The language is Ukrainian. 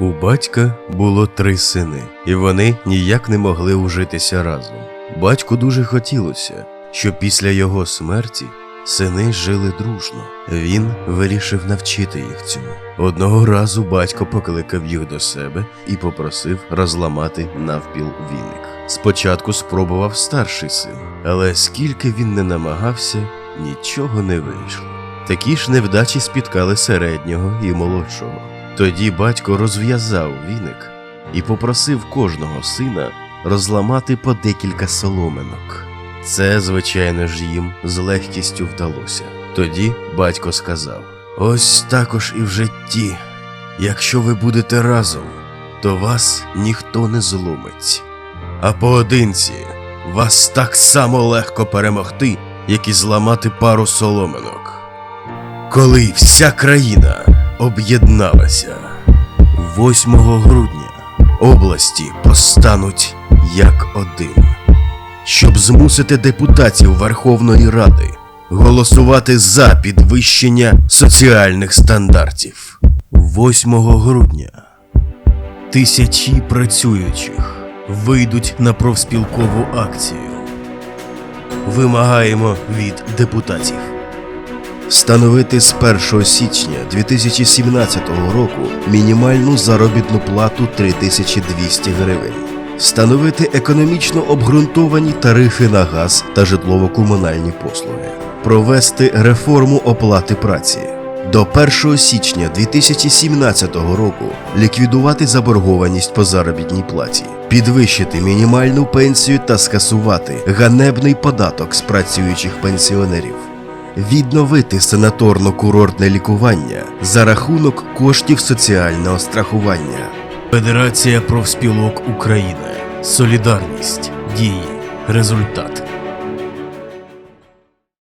У батька було три сини, і вони ніяк не могли ужитися разом. Батьку дуже хотілося, щоб після його смерті сини жили дружно. Він вирішив навчити їх цьому. Одного разу батько покликав їх до себе і попросив розламати навпіл віник. Спочатку спробував старший син, але скільки він не намагався, нічого не вийшло. Такі ж невдачі спіткали середнього і молодшого. Тоді батько розв'язав віник і попросив кожного сина розламати по декілька соломинок. Це, звичайно ж, їм з легкістю вдалося. Тоді батько сказав: Ось також і в житті. Якщо ви будете разом, то вас ніхто не зломить. А поодинці вас так само легко перемогти, як і зламати пару соломинок. Коли вся країна об'єдналася 8 грудня області постануть як один, щоб змусити депутатів Верховної Ради голосувати за підвищення соціальних стандартів. 8 грудня тисячі працюючих вийдуть на профспілкову акцію. Вимагаємо від депутатів встановити з 1 січня 2017 року мінімальну заробітну плату 3200 гривень, встановити економічно обґрунтовані тарифи на газ та житлово-комунальні послуги, провести реформу оплати праці. До 1 січня 2017 року ліквідувати заборгованість по заробітній платі, підвищити мінімальну пенсію та скасувати ганебний податок з працюючих пенсіонерів відновити санаторно-курортне лікування за рахунок коштів соціального страхування. Федерація профспілок України. Солідарність. Дії. Результат.